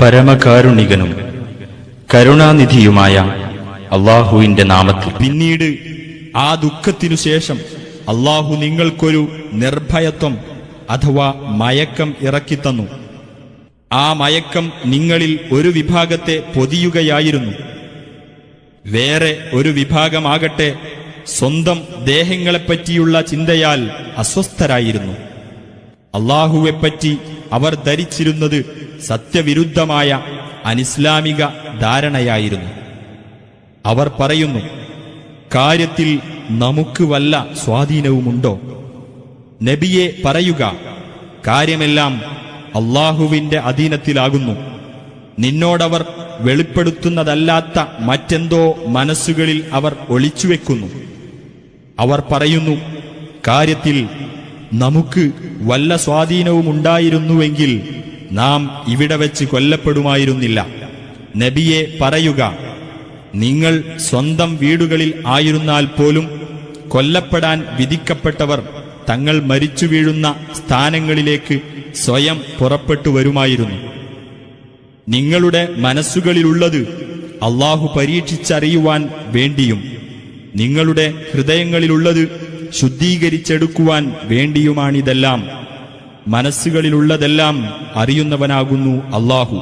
പരമകാരുണികനും കരുണാനിധിയുമായ അള്ളാഹുവിന്റെ നാമത്തിൽ. പിന്നീട് ആ ദുഃഖത്തിനു ശേഷം അള്ളാഹു നിങ്ങൾക്കൊരു നിർഭയത്വം അഥവാ മയക്കം ഇറക്കിത്തന്നു. ആ മയക്കം നിങ്ങളിൽ ഒരു വിഭാഗത്തെ പൊതിയുകയായിരുന്നു. വേറെ ഒരു വിഭാഗമാകട്ടെ സ്വന്തം ദേഹങ്ങളെപ്പറ്റിയുള്ള ചിന്തയാൽ അസ്വസ്ഥരായിരുന്നു. അള്ളാഹുവെപ്പറ്റി അവർ ധരിച്ചിരുന്നത് സത്യവിരുദ്ധമായ അനിസ്ലാമിക ധാരണയായിരുന്നു. അവർ പറയുന്നു കാര്യത്തിൽ നമുക്ക് വല്ല സ്വാധീനവുമുണ്ടോ? നബിയെ പറയുക കാര്യമെല്ലാം അള്ളാഹുവിന്റെ അധീനത്തിലാകുന്നു. നിന്നോടവർ വെളിപ്പെടുത്തുന്നതല്ലാത്ത മറ്റെന്തോ മനസ്സുകളിൽ അവർ ഒളിച്ചുവെക്കുന്നു. അവർ പറയുന്നു കാര്യത്തിൽ നമുക്ക് വല്ല സ്വാധീനവുമുണ്ടായിരുന്നുവെങ്കിൽ നാം ഇവിടെ വെച്ച് കൊല്ലപ്പെടുമായിരുന്നില്ല. നബിയെ പറയുക നിങ്ങൾ സ്വന്തം വീടുകളിൽ ആയിരുന്നാൽ പോലും കൊല്ലപ്പെടാൻ വിധിക്കപ്പെട്ടവർ തങ്ങൾ മരിച്ചു വീഴുന്ന സ്ഥാനങ്ങളിലേക്ക് സ്വയം പുറപ്പെട്ടു വരുമായിരുന്നു. നിങ്ങളുടെ മനസ്സുകളിലുള്ളത് അള്ളാഹു പരീക്ഷിച്ചറിയുവാൻ വേണ്ടിയും നിങ്ങളുടെ ഹൃദയങ്ങളിലുള്ളത് ശുദ്ധീകരിച്ചെടുക്കുവാൻ വേണ്ടിയുമാണിതെല്ലാം. മനസ്സുകളിലുള്ളതെല്ലാം അറിയുന്നവനാകുന്നു അള്ളാഹു